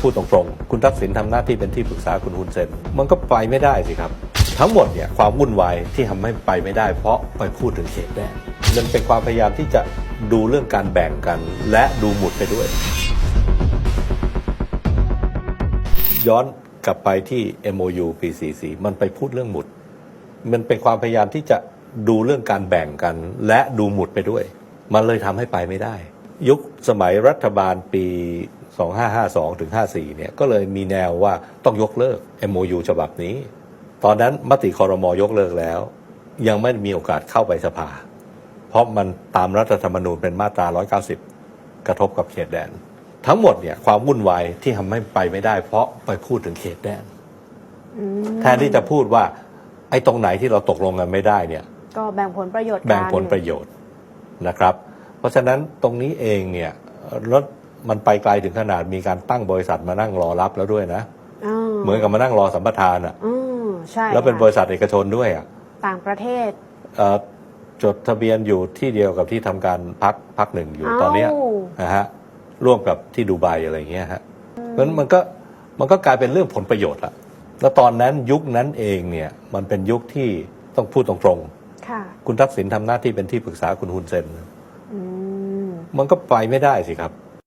พูดตรงๆ คุณทักษิณทำหน้าที่เป็นที่ปรึกษาคุณฮุนเซน มันก็ไปไม่ได้สิครับ ทั้งหมดเนี่ยความวุ่นวายที่ทำให้ไปไม่ได้ เพราะไปพูดถึงเขตแดนมันเป็นความพยายามที่จะดูเรื่องการแบ่งกัน และดูหมุดไปด้วย ย้อนกลับไปที่ MOU ปี 44 มันไปพูดเรื่องหมุด มันเป็นความพยายามที่จะดูเรื่องการแบ่งกัน และดูหมุดไปด้วย มันเลยทำให้ไปไม่ได้ ยุคสมัยรัฐบาลปี 2552 ถึง 54 เนี่ยก็เลยมีแนวว่าต้องยกเลิก MOU ฉบับนี้ ตอนนั้นมติคอรมอยกเลิกแล้ว ยังไม่มีโอกาสเข้าไปสภา เพราะมันตามรัฐธรรมนูญเป็นมาตรา 190 กระทบกับเขตแดน ทั้งหมดเนี่ยความวุ่นวายที่ทำให้ไปไม่ได้ เพราะไปพูดถึงเขตแดนอืมแทนที่จะพูดว่า ไอ้ตรงไหนที่เราตกลงกันไม่ได้เนี่ย ก็แบ่งผลประโยชน์กันแบ่งผลประโยชน์นะครับ เพราะฉะนั้นตรงนี้เองเนี่ยรถ มันไปไกลถึงขนาดมีการตั้งบริษัทมานั่งรอรับแล้วด้วยนะาเหมือนกับมานั่งรอสัมปทานอะอืมใช่แล้วเป็นบค่ะริษัทเอกชนด้วยอะต่างประเทศเอ่อจดทะเบียนอยู่ที่เดียวกับที่ทำการพักพักหนึ่งอยู่ตอนเนี้ยเอ้านะฮะร่วมกับที่ดูไบอะไรอย่างเงี้ยฮะเพราะฉะนั้นมันก็มันก็กลายเป็นเรื่องผลประโยชน์ละแล้วตอนนั้นยุคนั้นเองเนี่ยมันเป็นยุคที่ต้องพูดตรงค่ะๆคุณทักษิณทำหน้าที่เป็นที่ปรึกษาคุณฮุนเซนอืมมันก็ไปไม่ได้สิครับ